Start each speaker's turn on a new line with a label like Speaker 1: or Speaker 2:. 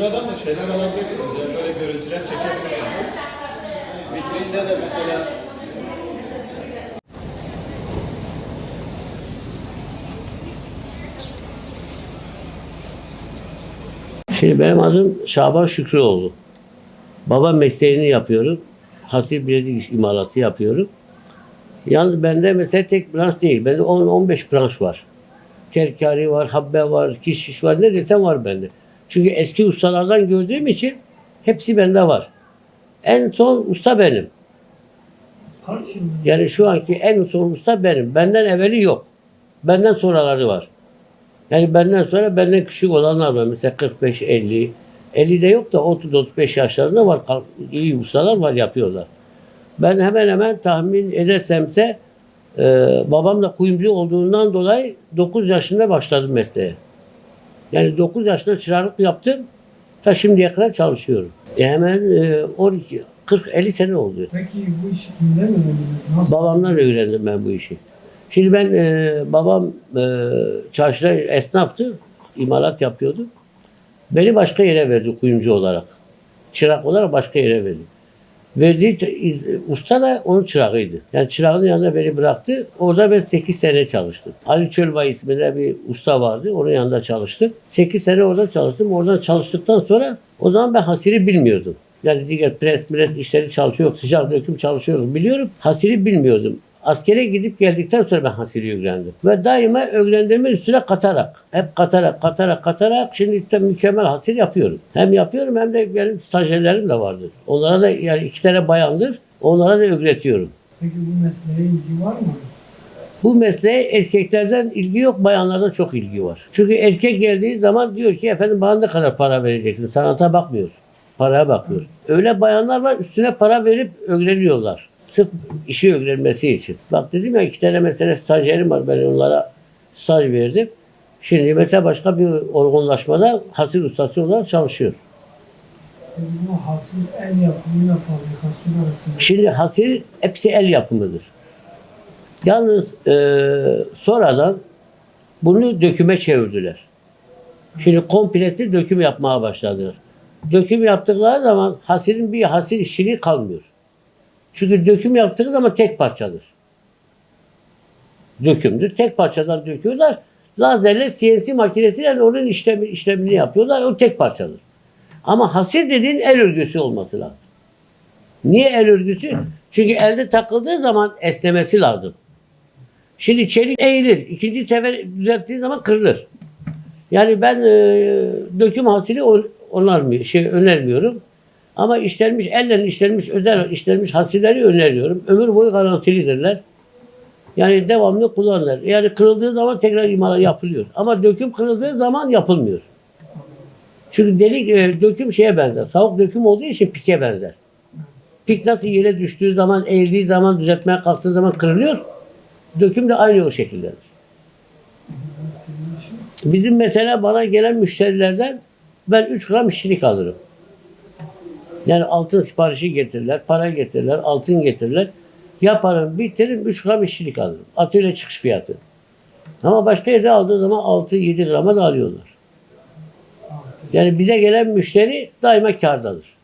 Speaker 1: Buradan da şeyler alabilirsiniz ya. Böyle görüntüler çekebilirsiniz. Vitrinde de mesela
Speaker 2: Şimdi benim adım Şaban Şükrüoğlu. Baba mesleğini yapıyorum. Hasır bilezik imalatı yapıyorum. Yalnız bende mesela tek branş değil. Bende 10-15 branş var. Terkari var, habbe var, kişiş var. Ne desem var bende. Çünkü eski ustalardan gördüğüm için hepsi bende var. En son usta benim. Yani şu anki en son usta benim. Benden evveli yok. Benden sonraları var. Yani benden sonra benden küçük olanlar var. Mesela 45, 50. 50 de yok da 30-35 yaşlarında var. İyi ustalar var yapıyorlar. Ben hemen hemen tahmin edersemse e, babam da kuyumcu olduğundan dolayı 9 yaşında başladım mesleğe. Yani 9 yaşında çıraklık yaptım. Ta şimdiye kadar çalışıyorum. E hemen e, 12, 40-50 sene oldu.
Speaker 3: Peki bu işi kimden öğrendiniz? Nasıl?
Speaker 2: Babamdan öğrendim ben bu işi. Şimdi ben e, babam e, çarşıda esnaftı, imalat yapıyordu. Beni başka yere verdi kuyumcu olarak. Çırak olarak başka yere verdi. Verdiği usta da onun çırağıydı. Yani çırağının yanında beni bıraktı. Orada ben 8 sene çalıştım. Ali Çölbay isminde bir usta vardı. Onun yanında çalıştım. 8 sene orada çalıştım. Oradan çalıştıktan sonra o zaman ben hasiri bilmiyordum. Yani diğer pres, pres işleri çalışıyor, sıcak döküm çalışıyoruz biliyorum. Hasiri bilmiyordum. Askere gidip geldikten sonra ben hasiri öğrendim. Ve daima öğrendiğimin üstüne katarak, hep katarak, katarak, katarak şimdi işte mükemmel hasir yapıyorum. Hem yapıyorum hem de benim stajyerlerim de vardır. Onlara da yani iki tane bayandır. Onlara da öğretiyorum.
Speaker 3: Peki bu mesleğe ilgi var mı?
Speaker 2: Bu mesleğe erkeklerden ilgi yok, bayanlardan çok ilgi var. Çünkü erkek geldiği zaman diyor ki efendim bana ne kadar para vereceksin? Sanata bakmıyor. Paraya bakıyor. Öyle bayanlar var üstüne para verip öğreniyorlar. Sırf işi öğrenmesi için. Bak dedim ya iki tane mesela stajyerim var. Ben onlara staj verdim. Şimdi mesela başka bir olgunlaşmada hasır ustası olarak çalışıyor.
Speaker 3: Bu hasıl el yapımıyla fabrikasyon arasında
Speaker 2: Şimdi hasır hepsi el yapımıdır. Yalnız e, sonradan bunu döküme çevirdiler. Şimdi kompleti döküm yapmaya başladılar. Döküm yaptıkları zaman hasirin bir hasir işçiliği kalmıyor. Çünkü döküm yaptığı zaman tek parçadır. Dökümdür. Tek parçadan döküyorlar. Lazerle CNC makinesiyle onun işlemi, işlemini yapıyorlar. O tek parçadır. Ama hasir dediğin el örgüsü olması lazım. Niye el örgüsü? Çünkü elde takıldığı zaman esnemesi lazım. Şimdi çelik eğilir. İkinci sefer düzelttiği zaman kırılır. Yani ben e, döküm hasili on- onarmıyor, şey önermiyorum. Ama işlenmiş, elle işlenmiş, özel işlenmiş hasilleri öneriyorum. Ömür boyu garantilidirler. Yani devamlı kullanılır. Yani kırıldığı zaman tekrar imala yapılıyor. Ama döküm kırıldığı zaman yapılmıyor. Çünkü delik e, döküm şeye benzer. Savuk döküm olduğu için pike benzer. Pik nasıl yere düştüğü zaman, eğildiği zaman, düzeltmeye kalktığı zaman kırılıyor. Döküm de aynı o şekildedir. Bizim mesela bana gelen müşterilerden ben 3 gram işçilik alırım. Yani altın siparişi getirirler, para getirirler, altın getirirler. Yaparım, bitiririm, 3 gram işçilik alırım. Atölye çıkış fiyatı. Ama başka yerde aldığı zaman 6-7 grama da alıyorlar. Yani bize gelen müşteri daima kârdadır.